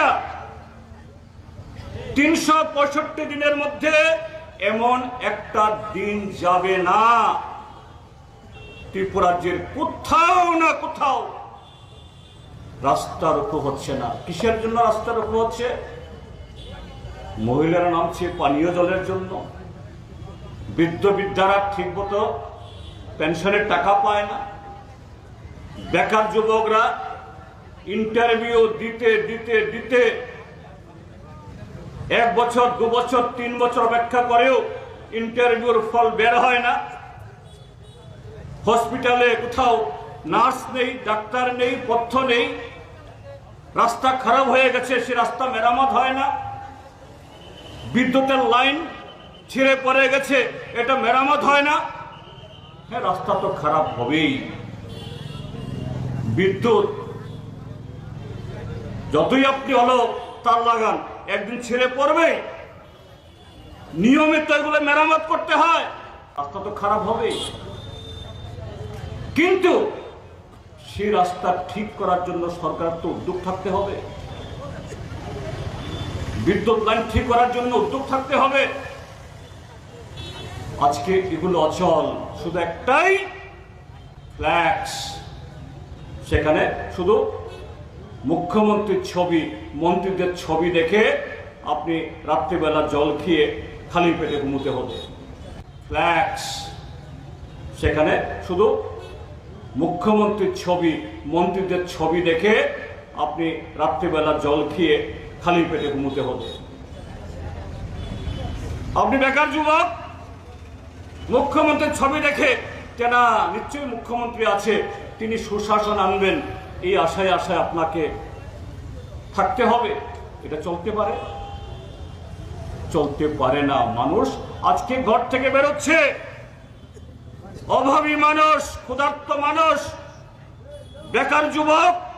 টাকা তিনশো দিনের মধ্যে এমন একটা দিন যাবে না। ত্রিপুরাজ্যের কোথাও না কোথাও রাস্তা রোকো হচ্ছে না। কিসের জন্য রাস্তা রোকো হচ্ছে? মহিলারা নামছে পানীয় জলের জন্য। বৃদ্ধ বৃদ্ধারা ঠিক মতো পেনশনের টাকা পায় না। বেকার যুবকরা ইন্টারভিউ দিতে দিতে দিতে এক বছর, দু বছর, তিন বছর অপেক্ষা করেও ইন্টারভিউর ফল বের হয় না। হসপিটালে কোথাও নার্স নেই, ডাক্তার নেই, পথ্য নেই। রাস্তা খারাপ হয়ে গেছে, সে রাস্তা মেরামত হয় না। বিদ্যুতের লাইন ছিঁড়ে পড়ে গেছে, এটা মেরামত হয় না। হ্যাঁ রাস্তা তো খারাপ হবেই। বিদ্যুৎ যতই আপনি হলো তার লাগান, একদিন ছেড়ে পড়বে, নিয়মিত এগুলো মেরামত করতে হয়, রাস্তা তো খারাপ হবেই কিন্তু সেই রাস্তা ঠিক করার জন্য সরকার তো উদ্যোগ থাকতে হবে। বিদ্যুৎ লাইন ঠিক করার জন্য উদ্যোগ থাকতে হবে। আজকে এগুলো অচল, শুধু একটাই ফ্ল্যাক্স। সেখানে শুধু মুখ্যমন্ত্রীর ছবি, মন্ত্রীদের ছবি দেখে আপনি রাত্রিবেলা জল খেয়ে খালি পেটে ঘুমোতে হবে। ফ্ল্যাক্স সেখানে শুধু মুখ্যমন্ত্রীর ছবি, মন্ত্রীদের ছবি দেখে আপনি রাত্রিবেলা জল খেয়ে খালি পেটে ঘুমোতে হবে। আপনি বেকার যুবক, মুখ্যমন্ত্রীর ছবি দেখে, কেনা নিশ্চয়ই মুখ্যমন্ত্রী আছে, তিনি সুশাসন আনবেন। এই আশায় আশায় আপনাকে থাকতে হবে। এটা চলতে পারে। চলতে পারে না মানুষ। আজকে ঘর থেকে বেরোচ্ছে। অভাবী মানুষ, ক্ষুধার্ত মানুষ, বেকার যুবক